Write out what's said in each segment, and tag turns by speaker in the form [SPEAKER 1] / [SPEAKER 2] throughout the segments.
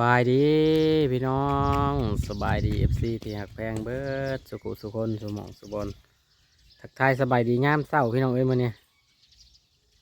[SPEAKER 1] บายดีพี่น้องสบายดีเอฟซีที่หักแพงเบิดสุขุสุคนสุหมองสุบนทักทายสบายดีงามเศร้าพี่น้องเอ้ยมื้อนี้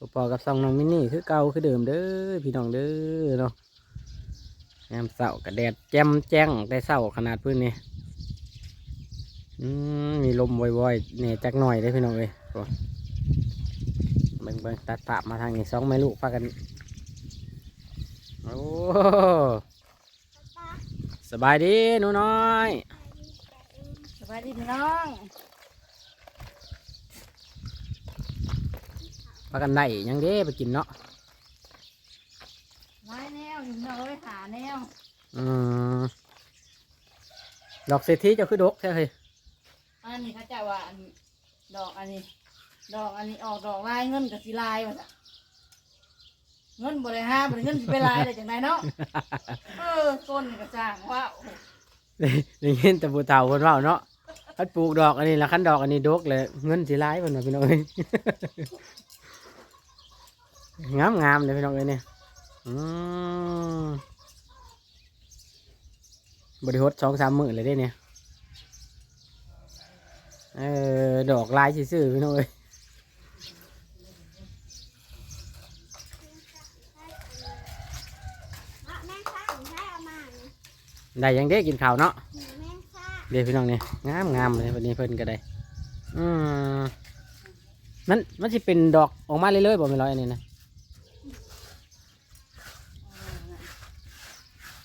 [SPEAKER 1] อุปอกับซองน้องมินนี่คือเก่าคือเดิมเด้อพี่น้องเด้อเนาะงามเศร้ากับแดดแจ่มแจ้งได้เศร้าขนาดพื้นนี่อืมมีลมว่อยๆเนี่ยจักหน่อยได้พี่น้องเอ้ยโอ้เบิ่งเบิ่งตัดภามาทางนี้สองแม่ลูกพากันโอ้ สบายดีหนูน้อย
[SPEAKER 2] สวัสดีพี่น้อง
[SPEAKER 1] พากันได้หยังเด้ไปกินเนาะ
[SPEAKER 2] ไม้แนวอยู่เนาะเอ้ยหาแนว
[SPEAKER 1] อืมดอกเศรษฐีเจ้าคือดกใช่ไหม
[SPEAKER 2] อันนี้เขาจะว่าอันดอกอันนี้ ดอกอันนี้ออกดอกลายเงินกับสีลายว่าจ้ะ เงินบริหารบริเงินสิไปลายได้จังไดเนาะเออต้นนี่ก็จ้างว้าว
[SPEAKER 1] ได้ยินแต่ผู้เฒ่าคนเว่าเนาะคันปลูกดอกอันนี้ละคันดอกอันนี้ดกเลยเงินสิร้ายเพิ่นว่าพี่น้องเอ้ย งามงามเลยพี่น้องเอ้ยเนี่ยอืมบริหดสองสามหมื่นเลยได้เนี่ยเออดอกลายซื่อๆพี่น้องเอ้ย
[SPEAKER 3] เอาแม่งข้างใช้เอามาเนี่ย
[SPEAKER 1] ได้หยังเด้กินข้าวเนาะ
[SPEAKER 3] หนูแม่งข้าง
[SPEAKER 1] เดี๋ยวพี่น้องเนี่ยงามงามเลยวันนี้เพิ่นก็ได้อืมมันมันจะเป็นดอกออกมาเรื่อยๆบ่ไม่นร้อยอันนี้นะ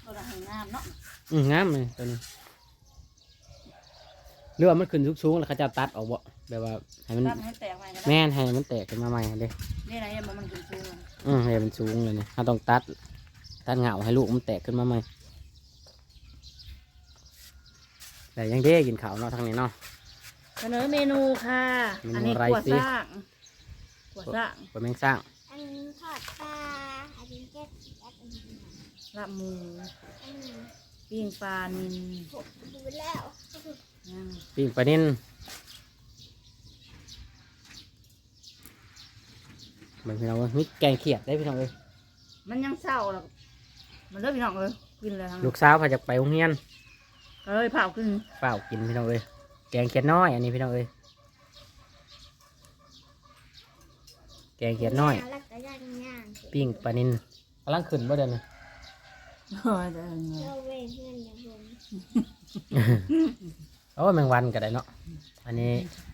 [SPEAKER 2] ตัวละให้งามเนาะ
[SPEAKER 1] อืมงามเลยตัวนี้หรือว่ามันขึ้นสูงๆแล้วเขาจะตัดออกบ่แบบว่าให้มัน
[SPEAKER 2] ตัดให้แตกใหม่ก็ได้
[SPEAKER 1] แม่นให้มันแตกขึ้นมาใหม่เด้
[SPEAKER 2] นี่นะเห็นบ่มันขึ้นสูงอะ
[SPEAKER 1] อืมให้มันสูงเลยเนี่ยเราต้องตัดตัดเหงาให้ลูกมันแตกขึ้นมาใหม่ แต่ยังเด้กินข้าวเนาะทางนี้เนาะ
[SPEAKER 2] เสนอเมนูค่ะ
[SPEAKER 1] เมนู
[SPEAKER 2] อันนี้
[SPEAKER 1] อะไร
[SPEAKER 2] กัว
[SPEAKER 1] สิ
[SPEAKER 2] สร้างกัวสร้าง
[SPEAKER 1] บ่แม่งสร้าง
[SPEAKER 3] อันนี้ทอดปลา อันนี้เจ็ดสิบอันนี้
[SPEAKER 2] ลาบหมู
[SPEAKER 3] อันนี้
[SPEAKER 2] ปิ้งปลานิล
[SPEAKER 3] ผมดูแล้ว
[SPEAKER 2] ยัง
[SPEAKER 1] ปิ้งปลานิ่นเหมือนพี่น้องเอ้ยมีแกงเขียดได้พี่น้องเอ้ย
[SPEAKER 2] มันยังเศร้าหรอกมันเลิกพี่น้องเลยกินเลยทั้ง
[SPEAKER 1] ลูกสาวพาจากไปโรงเรียน
[SPEAKER 2] เอ้ยเผาขึ้น
[SPEAKER 1] เปล่ากินพี่น้องเอ้ยแกงเขียดน้อย อันนี้พี่น้องเอ้ยแกงเขียดน้อย
[SPEAKER 3] แล้วก็ย่างย่าง
[SPEAKER 1] ปิ้งปลานินกำลังขึ้นบ่เดินนี่
[SPEAKER 2] เออเดี๋ยว
[SPEAKER 3] เจ้าเวรเพื่อนอย่างผม
[SPEAKER 1] โอ้ยแมงวันก็ได้เนาะอันนี้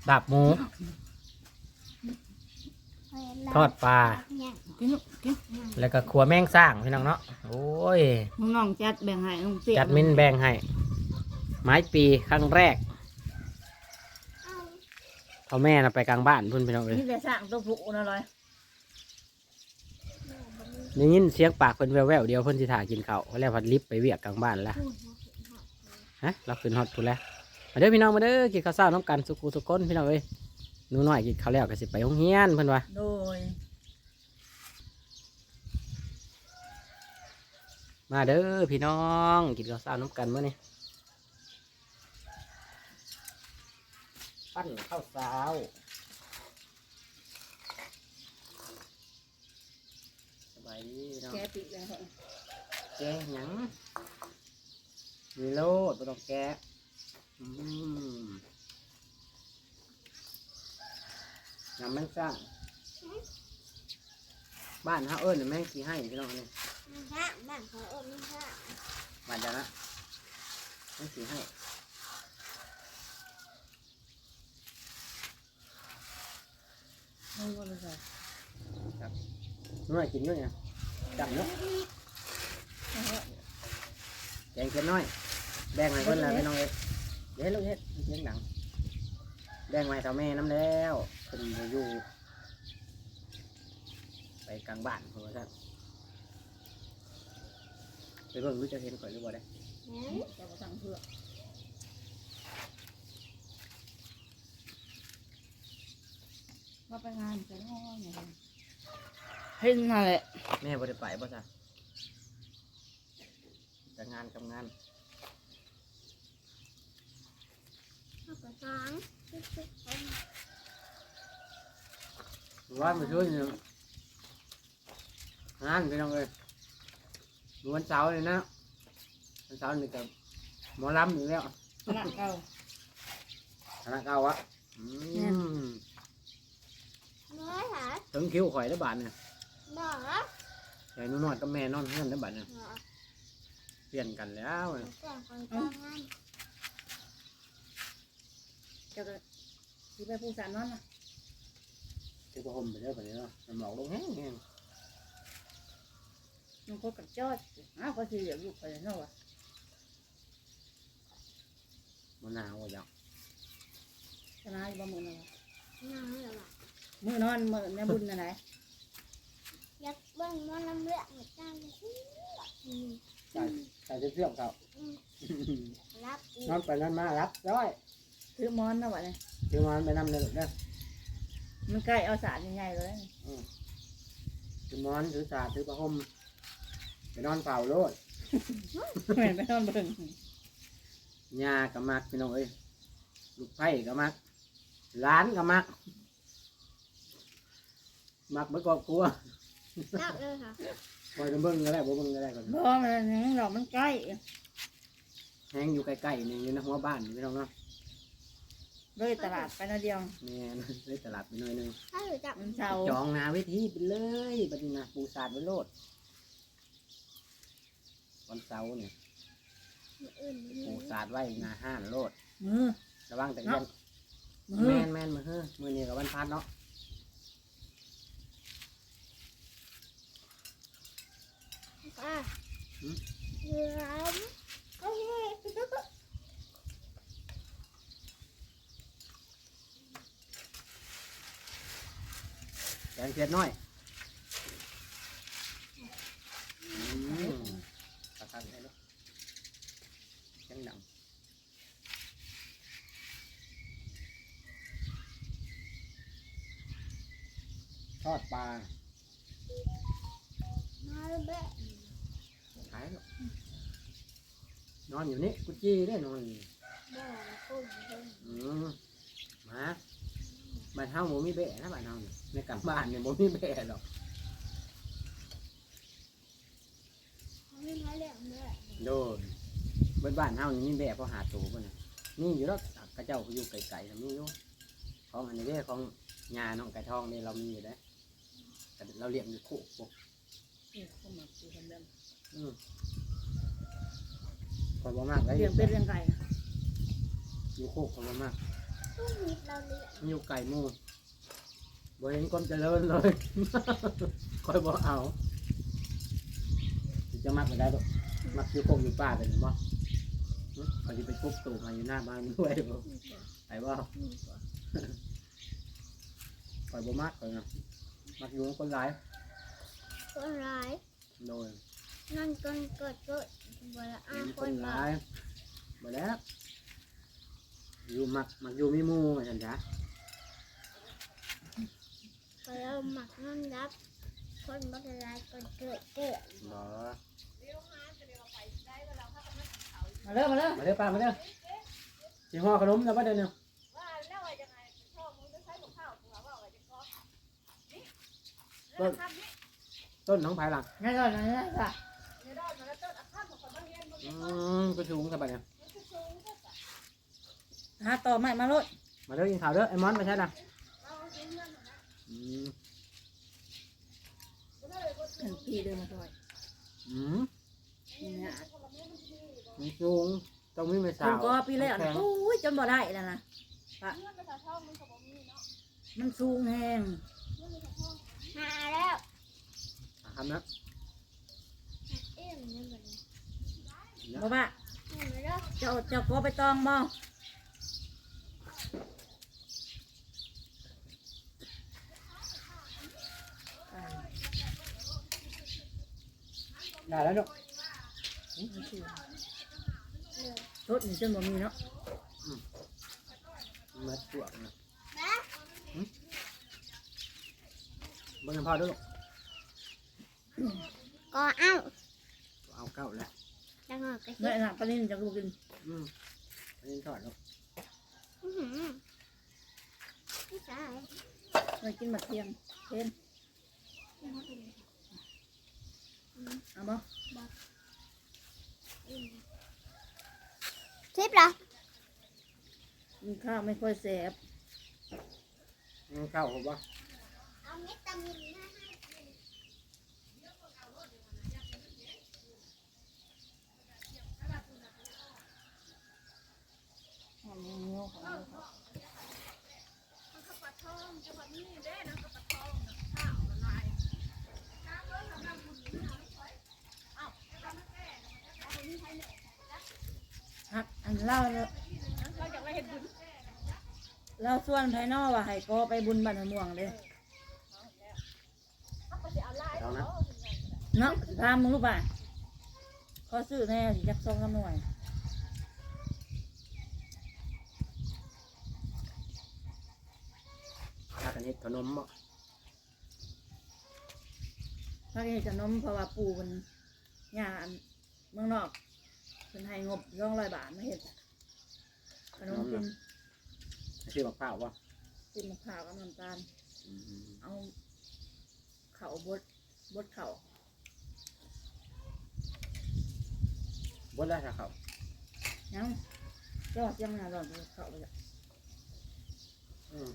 [SPEAKER 1] ดาบหมูทอดปลา
[SPEAKER 3] ย่าง
[SPEAKER 2] กินลูกกิน
[SPEAKER 1] แล้วก็ขัวแมงสร้างพี่น้องเนาะโอ้ย
[SPEAKER 2] มึงน้องจัดแบ่งให้ลุงเตี้ย
[SPEAKER 1] จัดมินแบ่งให้ ไม้ปีครั้งแรก
[SPEAKER 3] เอา
[SPEAKER 1] เขาแม่น่ะไปกลางบ้านเพุ่นพี่น้องเอ้ย
[SPEAKER 2] นี่แต่สร้างตัวผูนะลอย
[SPEAKER 1] ได้ยินเสียงปากเพิ่นแววๆเดียวเพิ่นสิถ่ากินข้าวแล้วพัดลิฟต์ไปเวียกกลางบ้านละฮะเราขึ้นฮอตพูนแล้วมาเด้อพี่น้องมาเด้อกินข้าวเช้าน้ำกันสุกุสุกคนพี่น้องเอ้ยหนูน้อยกินข้าวแล้วก็สิไปโรงเรียนเพิ่นว่า
[SPEAKER 2] โดย
[SPEAKER 1] มาเด้อพี่น้องกินข้าวเช้าน้ำกันมื้อนี้ ปั้นข้าวเช้าสบายดีพี่น้อง
[SPEAKER 2] แกปิดเลย
[SPEAKER 1] แกะหยังมีโลดบ่ต้องแกะอืมยำแมงซ่างบ้านเฮาเอิ้นแม่งขี้ให้พี่น้องนี่
[SPEAKER 3] ข้างบ้านเขาเออไม่ข้าง
[SPEAKER 1] บ้านเจ้านะแม่งขี้ให้
[SPEAKER 2] ไม่ก็เลยใส่
[SPEAKER 1] น้อยกินด้วยเนี่ยจับเนาะแกงเค็มน้อย แบ่งให้เพิ่นละพี่น้องเอ้ยเดี๋ยวลูกเฮ็ดเสียงดังแบ่งไว้เท่าแม่น้ำแล้วเพิ่นบ่อยู่ไปกลางบ้านเพราะว่าท่านไปเบิ่งรู้จะเห็นข่อยหรือบ่ได้
[SPEAKER 2] จะมาสั่งเพื่อว่า ไปงานไปห้องเนี่ยเห็นนั่นแหละ
[SPEAKER 1] แม่บ่ได้ไปบ่จ้ะแต่งานกับงาน
[SPEAKER 3] เอากระสังทุกๆคน
[SPEAKER 1] ว่ามาช่วยหนึ่งงานพี่น้องเอ้ยวันเสาร์เลยนะวันเสาร์นี่กับหมอลำอยู่แล้ว
[SPEAKER 2] ขนาดเก่า
[SPEAKER 1] คณะเก่าอะอื
[SPEAKER 2] แม่น
[SPEAKER 1] ม
[SPEAKER 3] เนื้อหา
[SPEAKER 1] ถึงคิวข่อยได้อบาทเนี่ย
[SPEAKER 3] หนอ
[SPEAKER 1] ใหญ่นุ่นอดกับแม่นอนเพื่อนได้อบาทเนี่ย
[SPEAKER 3] หนอ
[SPEAKER 1] เปลี่ยนกันแล้ว
[SPEAKER 3] เสียงคนจ้างงาน
[SPEAKER 2] เจ้าก็สิไปผู้สานนอนน่ะ
[SPEAKER 1] คือพอห่มไปเรื่อยไปเรื่อยน้ำหลอกลงแห้งแห้ง
[SPEAKER 2] มันก็กับจอดอ้าวก็สิเหลืออยู่ไปเนาะว่ะ
[SPEAKER 1] มันหนาวจัง
[SPEAKER 2] ชนะอยู่บ่มื้อนั้นว่ะ
[SPEAKER 3] น้ำเหรอวะ
[SPEAKER 2] มื้อนอนมื้อในบุญนั่นแหละ
[SPEAKER 3] อยากเบิ่งมันน้ำเลือดเหมือนกันอืม
[SPEAKER 1] ใส่ใส่เสื้อเขา
[SPEAKER 3] อืมรับอีก
[SPEAKER 1] นอนไปนอนมารับร้อย
[SPEAKER 2] ถือหมอนนะว่ะเนี่ย
[SPEAKER 1] คือมันไปนำเลยลูกเด้อ
[SPEAKER 2] มันใกล้เอาสารใหญ่ๆเลย
[SPEAKER 1] ถือหมอนถือสาดถือผ้าห่มไปนอนเป่าโลด
[SPEAKER 2] เหมือนไปนอนเบิ่ง
[SPEAKER 1] ยากับมักพี่น้องเอ้ยลูกไผ่กับมักร้านกับมัก มักเมื่อก่อนกลัว
[SPEAKER 3] รับเลยค่ะ
[SPEAKER 1] ปล่อยกันเบิ้งก็ได้บ่เบิ้งก็ได้ก่อน
[SPEAKER 2] บ่มันยังดอกมันใกล้
[SPEAKER 1] แห้งอยู่ใกล้ๆนี่อยู่ในหัวบ้านนี่พี่น้องเนาะ
[SPEAKER 2] เลยตลาดไปนาเดียว
[SPEAKER 1] แม่นเลยตลาดไปหน่อยหนึง
[SPEAKER 3] ถ้าหนูจับ
[SPEAKER 2] มันเช้า
[SPEAKER 1] จองหนาเวทีไปเลยบัดนี้นะปูสาดไว้โลดวันเสาร์เนี่ย
[SPEAKER 3] อื่น
[SPEAKER 1] ปูสาดไว้หนาห้านโลด
[SPEAKER 2] มือ
[SPEAKER 1] ระวังแต่เย็น
[SPEAKER 2] มื
[SPEAKER 1] แม
[SPEAKER 2] อน
[SPEAKER 1] แมนมือเฮ้อมือนี่กับวันพัดเนาะ
[SPEAKER 3] อะเหลือมโอเค
[SPEAKER 1] แกงเผ็ดน้อยอืมตักตักให้เนาะยังดำทอดปลา
[SPEAKER 3] มาเบะ
[SPEAKER 1] ขายหรอกนอนอยู่นี่กุจี้ได้นอนอยู่
[SPEAKER 3] บ่คนคน
[SPEAKER 1] อืมมาบ้านเฮาบ่มีแบะนะบ้านเฮานี่ในกลับบ้านเนี่ยบ่มีแบะหรอก
[SPEAKER 3] ไม่มาเลี้ยงเลย
[SPEAKER 1] โดนเบิดบ้านเฮานี่มีแบะพอหาตัวบ่น่ะนี่อยู่แล้วกระเจ้าอยู่ไกลๆน่ะมีอยู่ของอันนี้เด้ของยาน้องไก่ทองนี่เรามีอยู่เด้แต่เราเลี้ยงอยู่โคกพวก
[SPEAKER 2] นี่เข้ามาคือคนเดิม
[SPEAKER 1] อืม คอยบ่มากได้
[SPEAKER 2] เลี้ยงเป็ดเลี้ยงไก่
[SPEAKER 1] อยู่โคกคอยบ่มาก
[SPEAKER 3] ตู้มีเราเลี้ยง
[SPEAKER 1] มันอยู่ไก่หมู่บ่เห็นความเจริญเลย คอยบ่เอาสิจะมักไปได้ดอกมักอยู่โคกอยู่ป่าเป็นบ่หึเขาจะไปปุ๊บตู่มาอยู่หน้าบ้านด้วยบ่ไอ้บ่คอยบ่มักคอยนะมักอยู่กับคนหลาย
[SPEAKER 3] คนร้าย
[SPEAKER 1] โดย
[SPEAKER 3] นั่นก็เกิดกิดเวลาอา
[SPEAKER 1] มี
[SPEAKER 3] ค
[SPEAKER 1] คน
[SPEAKER 3] น
[SPEAKER 1] ห
[SPEAKER 3] ร้า
[SPEAKER 1] ลายบ่แล้วอยู่มักมักอยู่มีหมู่ว่าซั่นจ้ะ
[SPEAKER 3] ก็เราหมักนั่นรับ คนบักร้ายก็เกิดเกิด
[SPEAKER 1] บ่
[SPEAKER 2] มาเริ่มมาเริ่ม
[SPEAKER 1] มาเด้อป้ามาเด้อสิห่อขนมแล้วบ่เด้อเนี่ยต้นต้องไผล่ะ
[SPEAKER 2] งั้นก่อนนะนี่จ้ะ
[SPEAKER 1] อืมก็สูงสบายเนี่ย
[SPEAKER 2] หาต่อไม้มาโลด
[SPEAKER 1] มาเด้อกินข้าวเด้อไอ้มอนมาใช่ล่ะอืม
[SPEAKER 2] ถึงปีเดินมาต่อย
[SPEAKER 1] อืม
[SPEAKER 2] นี่นะ
[SPEAKER 1] มันสูงต้องมีไม่
[SPEAKER 2] ผ
[SPEAKER 1] สามว
[SPEAKER 2] ก็ปีแล้วนะโอ้ยจนบ่ได้แล้วนะปะมันสูงแหง
[SPEAKER 3] มาแล้ว
[SPEAKER 1] ทำนะ
[SPEAKER 3] เอ็มนี่แบบนี้
[SPEAKER 2] บ่ว่า
[SPEAKER 3] เห็นไหมล่ะ
[SPEAKER 2] เจ้าเจ้าก็ไปตองบ่
[SPEAKER 1] ได้แล้วเนาะ
[SPEAKER 2] รถนี่จนบ่มีเนาะ
[SPEAKER 1] มาตรวจนะ
[SPEAKER 3] แม่
[SPEAKER 1] เบิ่งให้พ่อเด้วยลูก
[SPEAKER 3] ก็เอ้า
[SPEAKER 1] เอาเก้าแล้ว
[SPEAKER 3] จังหวะกระ
[SPEAKER 2] แม่
[SPEAKER 3] ชิบ
[SPEAKER 2] น่ะปลานิ่นจะกูกิน
[SPEAKER 1] อืมอันนี้ทอดลูก
[SPEAKER 3] อื้อหือพี่สาย
[SPEAKER 2] ไม่กินมาเทียมเทียมเอาบ่
[SPEAKER 3] อืมทิปเหรอ
[SPEAKER 2] กินข้าวไม่ค่อยแสบ
[SPEAKER 1] อืมเข้าผมว่า
[SPEAKER 3] เอาวิตามินมาให้
[SPEAKER 2] อันนี้เนื้อของเขา ฮักอัน เล่าแล้วเราส่วนภายนอกว่าให้ก็ไปบุญบันม่วงเลย
[SPEAKER 1] เอานะ
[SPEAKER 2] เนาะตามมึงรู้ป่ะเขาซื้อแน่สิจักซองกันหน่วย
[SPEAKER 1] ถ้ากันเฮ็ดขนมบ่
[SPEAKER 2] ถ้าเห็นจะนมเพราะว่าปู่มันงานเมืองนอก เป็นให้งบร่องร้อยบาทมาเห็ดขนมกิน
[SPEAKER 1] ชื่อมะพร้าวบ่
[SPEAKER 2] กินมะพร้าวกับน้ำตาล
[SPEAKER 1] อืม
[SPEAKER 2] เอาเข่าบดบดเข่า
[SPEAKER 1] บ่ได้ถ้าเขา
[SPEAKER 2] ยังยอดยังน่าร้อนบดเข่าไปจ้ะ
[SPEAKER 1] อืม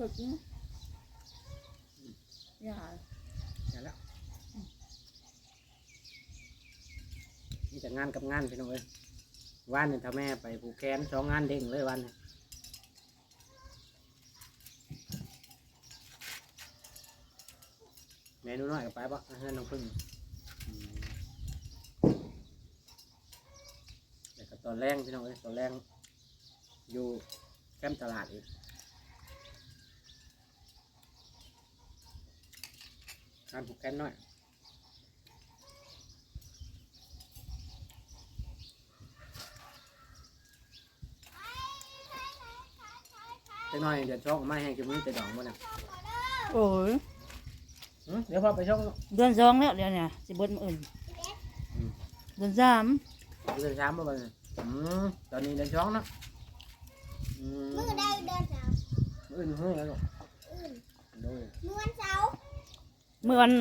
[SPEAKER 2] ฝึกนะอย่า
[SPEAKER 1] อย่าแล้วนี่แต่งานกับงานพี่น้องเอ้ยวันนี่ถ้าแม่ไปผูกแขนสองงานเด้งเลยวันนี้เมนูน้อยกับไปบ่เฮือนน้องพึ่งแล้วก็ตอนแรงพี่น้องเอ้ยตอนแรงอยู่แคมป์ตลาดอีก การผูกแขนน้อยจะน้อยเดี๋ยวช่องไม่ให้กินมือแต่ดองบ่นะ
[SPEAKER 2] โอ้ย
[SPEAKER 1] หึเดี๋ยวพอไปช่อง
[SPEAKER 2] เดือนสองแล้วเดี๋ยวเนี่ยสิบดมาอื่นเดือนสาม
[SPEAKER 1] เดือนสามบ่บ่เนี่ยอืมตอนนี้เดือนช่องเนาะอืม
[SPEAKER 3] มือได้เดินสาว
[SPEAKER 1] อื่นเฮ้ยแล้วลูก
[SPEAKER 3] อื่น
[SPEAKER 1] โดย
[SPEAKER 3] มือวัน
[SPEAKER 2] เมื่อวัน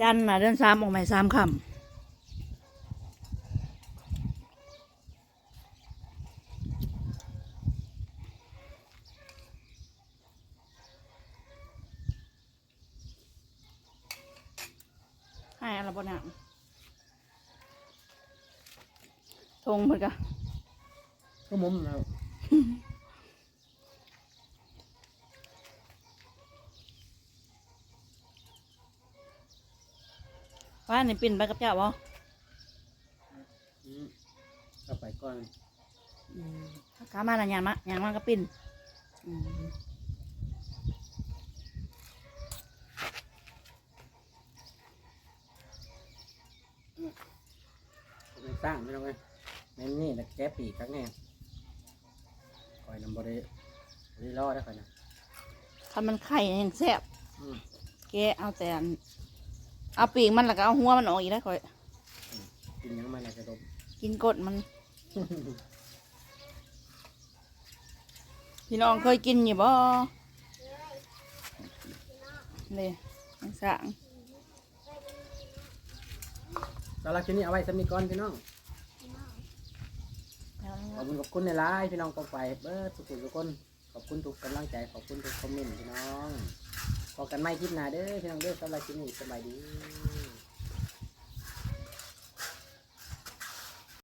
[SPEAKER 2] จันทร์น่ะเดือนสามออกใหม่สามคำให้อะไรบ้างทงเพื่อนกะ
[SPEAKER 1] ก็มุมนะ
[SPEAKER 2] ว่านี่ปิ่นไปกับเจ้าบ่
[SPEAKER 1] อืมก็ไปก่อน
[SPEAKER 2] ขามาละยานมะยานมากับปิ่นอืม
[SPEAKER 1] ก็ไปสร้างไม่ต้องไปแม่นนี่แต่แก้ปีกครั้งแน่คอยนำบริบริรอดได้คอยนะ
[SPEAKER 2] ถ้ามันไข่ยังแซ่บ
[SPEAKER 1] อืม
[SPEAKER 2] แกเอาแต่อัน เอาปีกมันแล้วก็เอาหัวมันออกอีกแล้วค่อย
[SPEAKER 1] กินยังไม่น่าจะดม
[SPEAKER 2] กินกดมัน พี่น้องเคยกินอยู่บ่เลยมันสร้าง
[SPEAKER 1] สำหรับคลิปนี้เอาไว้สำนีก่อนพี่น้อง ขอบคุณขอบคุณในไลน์พี่น้องกองไปเบิร์ดทุกคนทุกคน ขอบคุณทุกกำลังใจ ขอบคุณทุกคอมเมนต์พี่น้อง พอกันไม่คลิปหน้าเด้อพี่น้องเด้อสำหรับคลิปนี้สบายดี